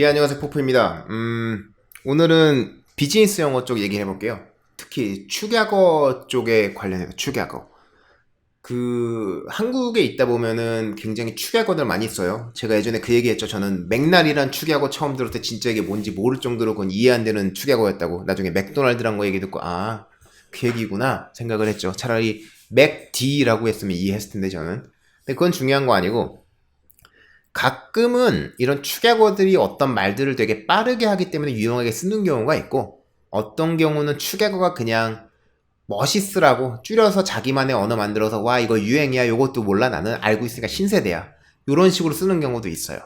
예, 안녕하세요. 포프입니다. 음, 오늘은 비즈니스 영어 쪽 얘기해 볼게요. 특히 축약어 쪽에 관련해서 축약어. 그 한국에 있다 보면은 굉장히 축약어들 많이 써요. 제가 예전에 그 얘기했죠. 저는 맥날이란 축약어 처음 들을 때 진짜 이게 뭔지 모를 정도로 그건 이해 안 되는 축약어였다고. 나중에 맥도날드란 거 얘기 듣고 아, 그 얘기구나 생각을 했죠. 차라리 맥디라고 했으면 이해했을 텐데 저는. 근데 그건 중요한 거 아니고 가끔은 이런 축약어들이 어떤 말들을 되게 빠르게 하기 때문에 유용하게 쓰는 경우가 있고 어떤 경우는 축약어가 그냥 멋있으라고 줄여서 자기만의 언어 만들어서 와 이거 유행이야 요것도 몰라 나는 알고 있으니까 신세대야. 이런 식으로 쓰는 경우도 있어요.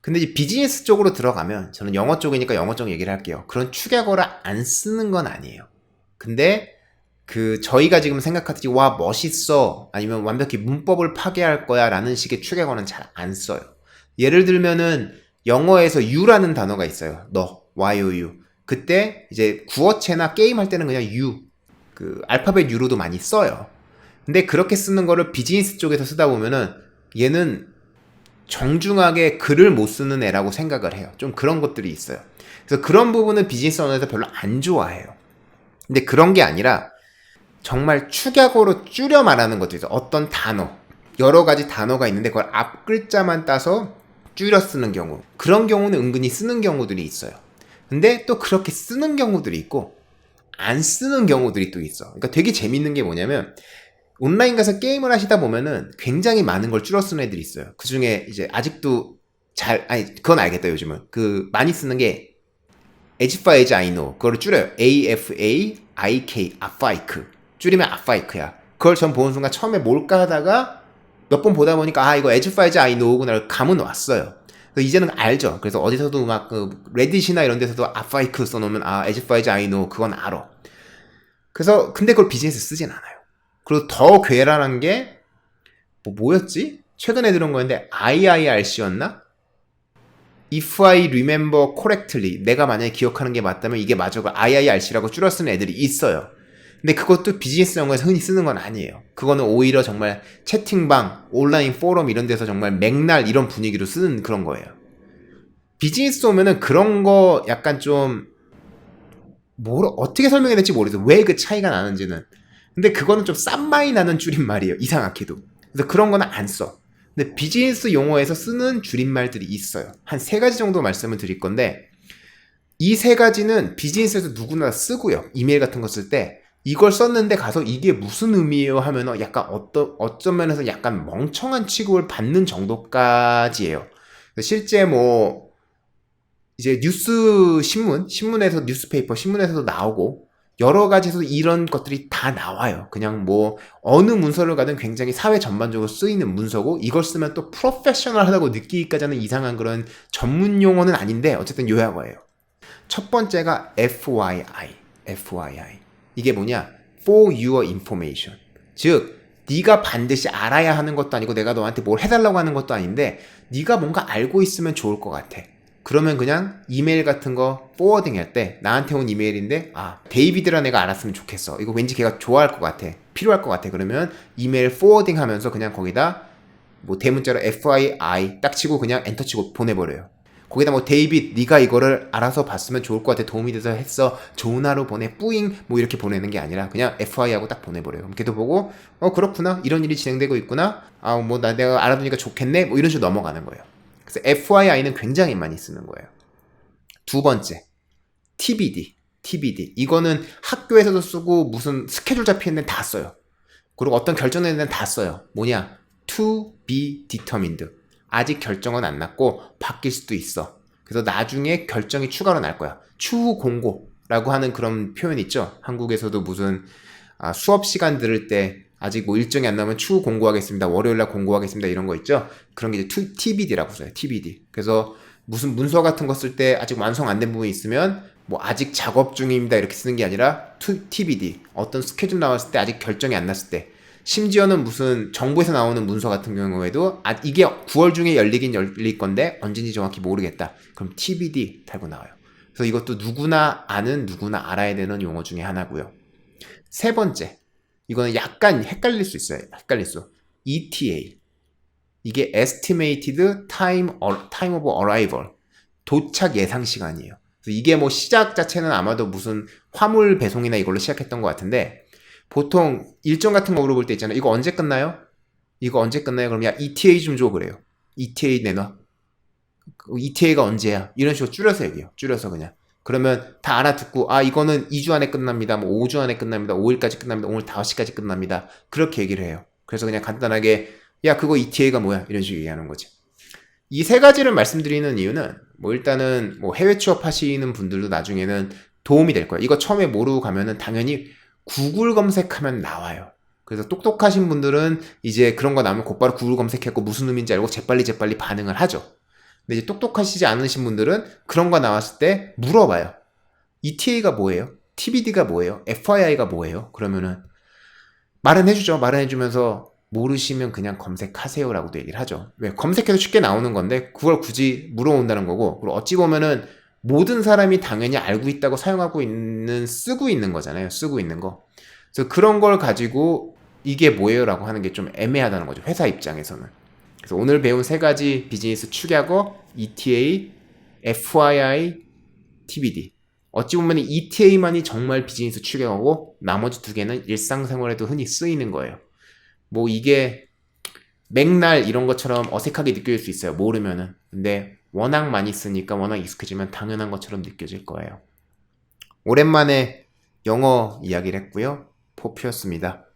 근데 이제 비즈니스 쪽으로 들어가면 저는 영어 쪽이니까 영어 쪽 얘기를 할게요. 그런 축약어를 안 쓰는 건 아니에요. 근데 그 저희가 지금 생각하듯이 와 멋있어. 아니면 완벽히 문법을 파괴할 거야 라는 식의 축약어는 잘 안 써요. 예를 들면은 영어에서 you라는 단어가 있어요. 너 you? 그때 이제 구어체나 게임 할 때는 그냥 you. 그 알파벳 U로도 많이 써요. 근데 그렇게 쓰는 거를 비즈니스 쪽에서 쓰다 보면은 얘는 정중하게 글을 못 쓰는 애라고 생각을 해요. 좀 그런 것들이 있어요. 그래서 그런 부분은 비즈니스 언어에서 별로 안 좋아해요. 근데 그런 게 아니라 정말 축약어로 줄여 말하는 것도 있어요. 어떤 단어, 여러 가지 단어가 있는데 그걸 앞 글자만 따서 줄여 쓰는 경우. 그런 경우는 은근히 쓰는 경우들이 있어요. 근데 또 그렇게 쓰는 경우들이 있고, 안 쓰는 경우들이 또 있어. 그러니까 되게 재밌는 게 뭐냐면, 온라인 가서 게임을 하시다 보면은 굉장히 많은 걸 줄여 쓰는 애들이 있어요. 그 중에 이제 아직도 잘, 아니, 그건 알겠다, 요즘은. 그, 많이 쓰는 게, as far as I know. 그거를 줄여요. A-F-A-I-K, 아파이크. 줄이면 아파이크야. 그걸 전 보는 순간 처음에 뭘까 하다가 몇 번 보다 보니까 아 이거 에즈파이즈 아이 노구나 감은 왔어요. 이제는 알죠. 그래서 어디서도 막 그 레딧이나 이런 데서도 아파이크 써놓으면 아 에즈파이즈 아이 노 그건 알아. 그래서 근데 그걸 비즈니스 쓰진 않아요. 그리고 더 괴랄한 게 뭐 뭐였지? 최근에 들은 거였는데 IIRC였나? If I remember correctly 내가 만약에 기억하는 게 맞다면 이게 맞아 IIRC라고 줄여 쓰는 애들이 있어요. 근데 그것도 비즈니스 영어에서 흔히 쓰는 건 아니에요. 그거는 오히려 정말 채팅방, 온라인 포럼 이런 데서 정말 맥날 이런 분위기로 쓰는 그런 거예요. 비즈니스 오면은 그런 거 약간 좀, 뭘, 어떻게 설명해야 될지 모르겠어요. 왜 그 차이가 나는지는. 근데 그거는 좀 싼마이 나는 줄임말이에요. 이상하게도. 그래서 그런 거는 안 써. 근데 비즈니스 용어에서 쓰는 줄임말들이 있어요. 한 세 가지 정도 말씀을 드릴 건데, 이 세 가지는 비즈니스에서 누구나 쓰고요. 이메일 같은 거 쓸 때, 이걸 썼는데 가서 이게 무슨 의미예요 하면은 약간 어떤 어떤 면에서 약간 멍청한 취급을 받는 정도까지예요. 실제 뭐 이제 뉴스 신문 신문에서 뉴스페이퍼 신문에서도 나오고 여러 가지에서 이런 것들이 다 나와요. 그냥 뭐 어느 문서를 가든 굉장히 사회 전반적으로 쓰이는 문서고 이걸 쓰면 또 프로페셔널하다고 느끼기까지 하는 이상한 그런 전문 용어는 아닌데 어쨌든 요약어예요. 첫 번째가 FYI, FYI. 이게 뭐냐? For your information. 즉, 네가 반드시 알아야 하는 것도 아니고 내가 너한테 뭘 해달라고 하는 것도 아닌데 네가 뭔가 알고 있으면 좋을 것 같아. 그러면 그냥 이메일 같은 거 포워딩 할 때 나한테 온 이메일인데 아 데이비드라 내가 알았으면 좋겠어. 이거 왠지 걔가 좋아할 것 같아. 필요할 것 같아. 그러면 이메일 포워딩 하면서 그냥 거기다 뭐 대문자로 FII 딱 치고 그냥 엔터 치고 보내버려요. 거기다 뭐 데이빗 네가 이거를 알아서 봤으면 좋을 것 같아. 도움이 돼서 했어. 좋은 하루 보내. 뿌잉. 뭐 이렇게 보내는 게 아니라 그냥 FI 하고 딱 보내버려요. 그럼 걔도 보고 어 그렇구나. 이런 일이 진행되고 있구나. 아 뭐 나 내가 알아두니까 좋겠네. 뭐 이런 식으로 넘어가는 거예요. 그래서 FYI는 굉장히 많이 쓰는 거예요. 두 번째 TBD TBD 이거는 학교에서도 쓰고 무슨 스케줄 잡히는 데는 다 써요. 그리고 어떤 결정되는 데는 다 써요. 뭐냐? To be determined 아직 결정은 안 났고 바뀔 수도 있어. 그래서 나중에 결정이 추가로 날 거야. 추후 공고라고 하는 그런 표현 있죠. 한국에서도 무슨 아, 수업 시간 들을 때 아직 뭐 일정이 안 나면 추후 공고하겠습니다. 월요일 날 공고하겠습니다. 이런 거 있죠. 그런 게 이제 TBD라고 써요. TBD. 그래서 무슨 문서 같은 거 쓸 때 아직 완성 안 된 부분이 있으면 뭐 아직 작업 중입니다. 이렇게 쓰는 게 아니라 TBD. 어떤 스케줄 나왔을 때 아직 결정이 안 났을 때 심지어는 무슨 정부에서 나오는 문서 같은 경우에도 아 이게 9월 중에 열리긴 열릴 건데 언제인지 정확히 모르겠다. 그럼 TBD 달고 나와요. 그래서 이것도 누구나 아는 누구나 알아야 되는 용어 중에 하나고요. 세 번째 이거는 약간 헷갈릴 수 있어요. 헷갈릴 수. ETA 이게 Estimated Time, Time of Arrival 도착 예상 시간이에요. 이게 뭐 시작 자체는 아마도 무슨 화물 배송이나 이걸로 시작했던 것 같은데 보통 일정 같은 거 물어볼 때 있잖아요. 이거 언제 끝나요? 이거 언제 끝나요? 그럼 야 ETA 좀 줘 그래요. ETA 내놔. 그 ETA가 언제야? 이런 식으로 줄여서 얘기해요. 줄여서 그냥. 그러면 다 알아듣고 아 이거는 2주 안에 끝납니다. 뭐 5주 안에 끝납니다. 5일까지 끝납니다. 오늘 5시까지 끝납니다. 그렇게 얘기를 해요. 그래서 그냥 간단하게 야 그거 ETA가 뭐야? 이런 식으로 얘기하는 거지. 이 세 가지를 말씀드리는 이유는 뭐 일단은 뭐 해외 취업하시는 분들도 나중에는 도움이 될 거예요. 이거 처음에 모르고 가면은 당연히 구글 검색하면 나와요. 그래서 똑똑하신 분들은 이제 그런 거 나오면 곧바로 구글 검색했고 무슨 의미인지 알고 재빨리 재빨리 반응을 하죠. 근데 이제 똑똑하시지 않으신 분들은 그런 거 나왔을 때 물어봐요. ETA가 뭐예요? TBD가 뭐예요? FII가 뭐예요? 그러면은 말은 해주죠. 말은 해주면서 모르시면 그냥 검색하세요라고도 얘기를 하죠. 왜? 검색해도 쉽게 나오는 건데 그걸 굳이 물어온다는 거고 그리고 어찌 보면은 모든 사람이 당연히 알고 있다고 사용하고 있는 쓰고 있는 거잖아요. 쓰고 있는 거. 그래서 그런 걸 가지고 이게 뭐예요라고 하는 게 좀 애매하다는 거죠. 회사 입장에서는. 그래서 오늘 배운 세 가지 비즈니스 축약어 ETA, FII, TBD. 어찌 보면 ETA만이 정말 비즈니스 축약어고 나머지 두 개는 일상생활에도 흔히 쓰이는 거예요. 뭐 이게 맥날 이런 것처럼 어색하게 느껴질 수 있어요. 모르면은. 근데 워낙 많이 쓰니까 워낙 익숙해지면 당연한 것처럼 느껴질 거예요. 오랜만에 영어 이야기를 했고요. 포피였습니다.